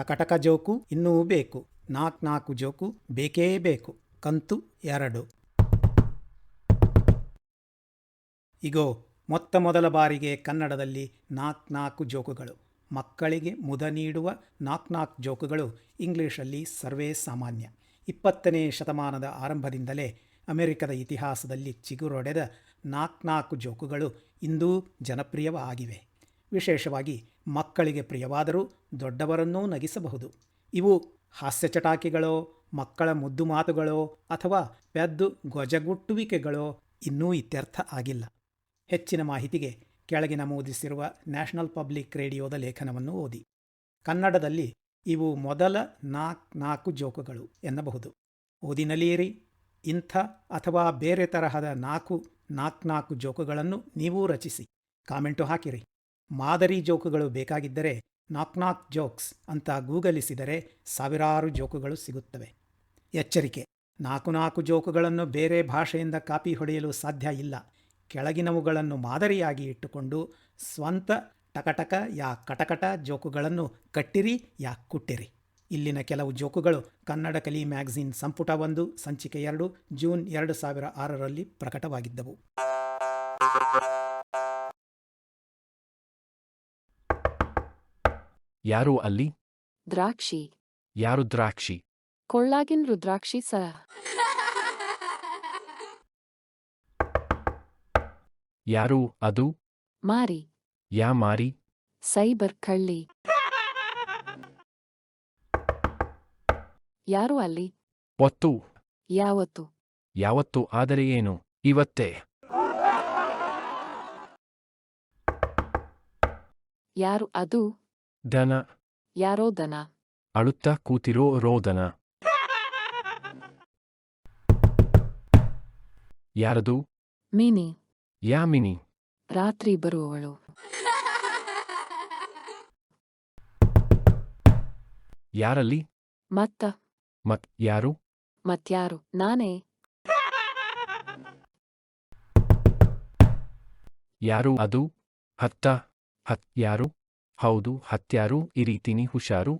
ಟಕಟಕ joke ಇನ್ನೂ ಬೇಕು. ನಾಲ್ಕು ನಾಲ್ಕು ಜೋಕು ಬೇಕೇ ಬೇಕು. ಕಂತು ಎರಡು. ಇಗೋ, ಮೊತ್ತ ಮೊದಲ ಬಾರಿಗೆ ಕನ್ನಡದಲ್ಲಿ ನಾಲ್ಕು ನಾಲ್ಕು ಜೋಕುಗಳು. ಮಕ್ಕಳಿಗೆ ಮುದ ನೀಡುವ ನಾಲ್ಕು ನಾಲ್ಕು ಜೋಕುಗಳು ಇಂಗ್ಲಿಷಲ್ಲಿ ಸರ್ವೇ ಸಾಮಾನ್ಯ. ಇಪ್ಪತ್ತನೇ ಶತಮಾನದ ಆರಂಭದಿಂದಲೇ ಅಮೆರಿಕದ ಇತಿಹಾಸದಲ್ಲಿ ಚಿಗುರೊಡೆದ ನಾಲ್ಕು ನಾಲ್ಕು ಜೋಕುಗಳು ಇಂದೂ ಜನಪ್ರಿಯವಾಗಿವೆ. ವಿಶೇಷವಾಗಿ ಮಕ್ಕಳಿಗೆ ಪ್ರಿಯವಾದರೂ ದೊಡ್ಡವರನ್ನೂ ನಗಿಸಬಹುದು. ಇವು ಹಾಸ್ಯ ಚಟಾಕಿಗಳೋ, ಮಕ್ಕಳ ಮುದ್ದು ಮಾತುಗಳೋ ಅಥವಾ ಪೆದ್ದು ಗೊಜಗುಟ್ಟುವಿಕೆಗಳೋ ಇನ್ನೂ ಇತ್ಯರ್ಥ ಆಗಿಲ್ಲ. ಹೆಚ್ಚಿನ ಮಾಹಿತಿಗೆ ಕೆಳಗೆ ನಮೂದಿಸಿರುವ ನ್ಯಾಷನಲ್ ಪಬ್ಲಿಕ್ ರೇಡಿಯೋದ ಲೇಖನವನ್ನು ಓದಿ. ಕನ್ನಡದಲ್ಲಿ ಇವು ಮೊದಲ ನಾಲ್ಕು ನಾಲ್ಕು ಜೋಕುಗಳು ಎನ್ನಬಹುದು. ಓದಿನಲ್ಲಿಯಿರಿ ಇಂಥ ಅಥವಾ ಬೇರೆ ತರಹದ ನಾಲ್ಕು ನಾಲ್ಕು ನಾಲ್ಕು ಜೋಕುಗಳನ್ನು ನೀವೂ ರಚಿಸಿ. ಕಾಮೆಂಟು ಹಾಕಿರಿ. ಮಾದರಿ ಜೋಕುಗಳು ಬೇಕಾಗಿದ್ದರೆ ನಾಕ್ ನಾಕ್ ಜೋಕ್ಸ್ ಅಂತ ಗೂಗಲಿಸಿದರೆ ಸಾವಿರಾರು ಜೋಕುಗಳು ಸಿಗುತ್ತವೆ. ಎಚ್ಚರಿಕೆ ನಾಲ್ಕು ನಾಲ್ಕು ಜೋಕುಗಳನ್ನು ಬೇರೆ ಭಾಷೆಯಿಂದ ಕಾಪಿ ಹೊಡೆಯಲು ಸಾಧ್ಯ ಇಲ್ಲ. ಕೆಳಗಿನವುಗಳನ್ನು ಮಾದರಿಯಾಗಿ ಇಟ್ಟುಕೊಂಡು ಸ್ವಂತ ಟಕಟಕ ಯಾ ಕಟಕಟ ಜೋಕುಗಳನ್ನು ಕಟ್ಟಿರಿ, ಯಾ ಕುಟ್ಟಿರಿ. ಇಲ್ಲಿನ ಕೆಲವು ಜೋಕುಗಳು ಕನ್ನಡ ಕಲಿ ಮ್ಯಾಗಝಿನ್ ಸಂಪುಟ ಒಂದು, ಸಂಚಿಕೆ ಎರಡು, ಜೂನ್ ಎರಡು ಸಾವಿರ ಆರರಲ್ಲಿ ಪ್ರಕಟವಾಗಿದ್ದವು. ಯಾರು ಅಲ್ಲಿ? ದ್ರಾಕ್ಷಿ. ಯಾರು ದ್ರಾಕ್ಷಿ? ಕೊಳ್ಳಾಗಿನ್ ರುದ್ರಾಕ್ಷಿ ಸ ಯಾರು ಅದು? ಮಾರಿ. ಯಾ ಮಾರಿ? ಸೈಬರ್ ಕಳ್ಳಿ. ಯಾರು ಅಲ್ಲಿ? ಒತ್ತು. ಯಾವತ್ತು? ಯಾವತ್ತು ಆದರೆ ಏನು? ಇವತ್ತೇ. ಯಾರು ಅದು? ದನ. ಯಾರೋ ದನ. ಅಳುತ್ತಾ ಕೂತಿರೋ ರೋದನ ಯಾರದು? ಮೀನಿ. ಯಾಮಿನಿ ರಾತ್ರಿ ಬರುವವಳು. ಯಾರಲ್ಲಿ? ಮತ್ತ. ಮತ್ ಯಾರು? ಮತ್ಯಾರು ನಾನೇ. ಯಾರು ಅದು? ಹತ್ತ. ಹತ್ ಯಾರು? ಹೌದು ಹತ್ಯಾರು ಈ ರೀತಿನಿ ಹುಷಾರು.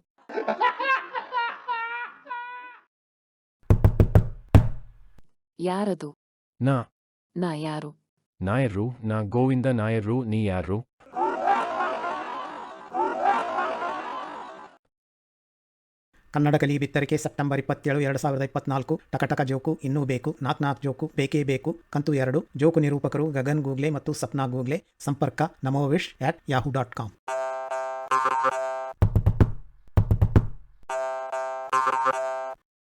ಯಾರದು? ನಾ. ನಾ ಯಾರು? ನಾಯರು ನಾ ಗೋವಿಂದ ನಾಯರು ನೀ ಯಾರು ಕನ್ನಡ ಕಲಿ ಬಿತ್ತರಿಕೆ ಸೆಪ್ಟೆಂಬರ್ ಇಪ್ಪತ್ತೇಳು ಎರಡು ಸಾವಿರದ ಇಪ್ಪತ್ನಾಲ್ಕು. ಟಕಟಕ ಜೋಕು ಇನ್ನೂ ಬೇಕು ನಾಕ್ ನಾಕ್ ಜೋಕು ಬೇಕೇ ಬೇಕು. ಕಂತು ಎರಡು ಜೋಕು ನಿರೂಪಕರು ಗಗನ್ ಗೂಗ್ಲೆ ಮತ್ತು ಸಪ್ನಾ ಗೂಗ್ಲೆ. ಸಂಪರ್ಕ Namovish at Yahoo dot com. Thank you.